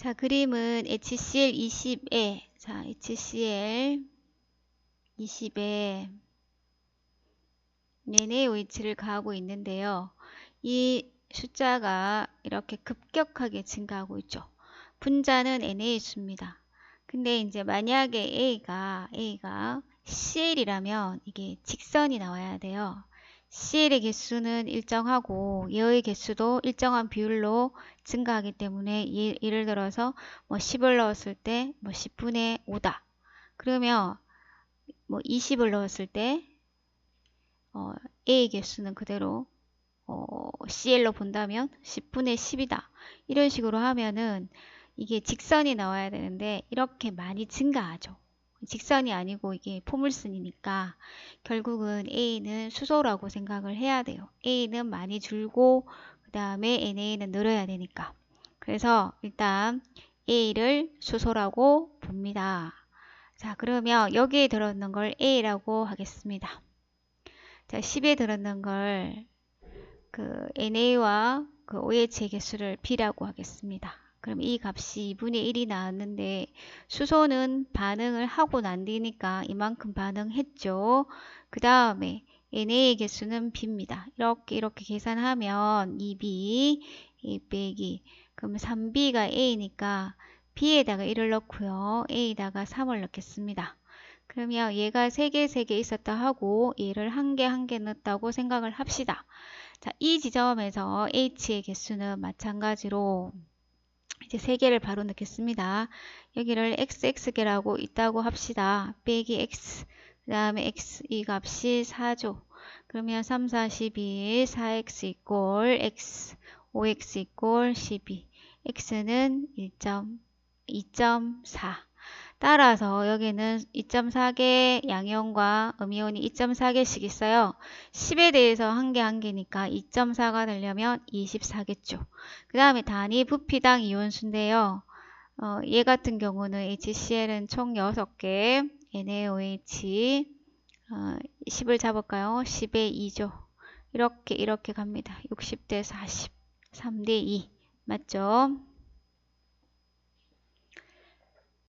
자, 그림은 HCl 20에, 자, HCl 20에 NaOH를 가하고 있는데요. 이 숫자가 이렇게 급격하게 증가하고 있죠. 분자는 Na수입니다. 근데 이제 만약에 A가, A가 CL이라면 이게 직선이 나와야 돼요. CL의 개수는 일정하고 얘의 개수도 일정한 비율로 증가하기 때문에 예, 예를 들어서 뭐 10을 넣었을 때 뭐 10분의 5다. 그러면 뭐 20을 넣었을 때 어, A의 개수는 그대로 어, CL로 본다면 10분의 10이다. 이런 식으로 하면은 이게 직선이 나와야 되는데 이렇게 많이 증가하죠. 직선이 아니고 이게 포물선이니까 결국은 A는 수소라고 생각을 해야 돼요. A는 많이 줄고 그 다음에 NA는 늘어야 되니까. 그래서 일단 A를 수소라고 봅니다. 자 그러면 여기에 들어있는 걸 A라고 하겠습니다. 자 10에 들어있는 걸 그 NA와 그 OH의 개수를 B라고 하겠습니다. 그럼 이 값이 2분의 1이 나왔는데 수소는 반응을 하고 난 뒤니까 이만큼 반응했죠. 그 다음에 NA의 개수는 B입니다. 이렇게 이렇게 계산하면 2B, 2 빼기 그럼 3B가 A니까 B에다가 1을 넣고요. A에다가 3을 넣겠습니다. 그러면 얘가 3개, 3개 있었다 하고 얘를 1개, 1개 넣었다고 생각을 합시다. 자, 이 지점에서 H의 개수는 마찬가지로 이제 세 개를 바로 넣겠습니다. 여기를 xx개라고 있다고 합시다. 빼기 x 그 다음에 x 이 값이 4죠. 그러면 3, 4, 12, 4x 이꼴 x 5x 이꼴 12 x는 1.2.4 따라서 여기는 2.4개 양이온과 음이온이 2.4개씩 있어요. 10에 대해서 한 개 한 개니까 2.4가 되려면 24겠죠. 그 다음에 단위 부피당 이온수인데요. 어, 얘 같은 경우는 HCl은 총 6개, NaOH 어, 10을 잡을까요? 10에 2죠. 이렇게 이렇게 갑니다. 60대 40, 3대 2 맞죠?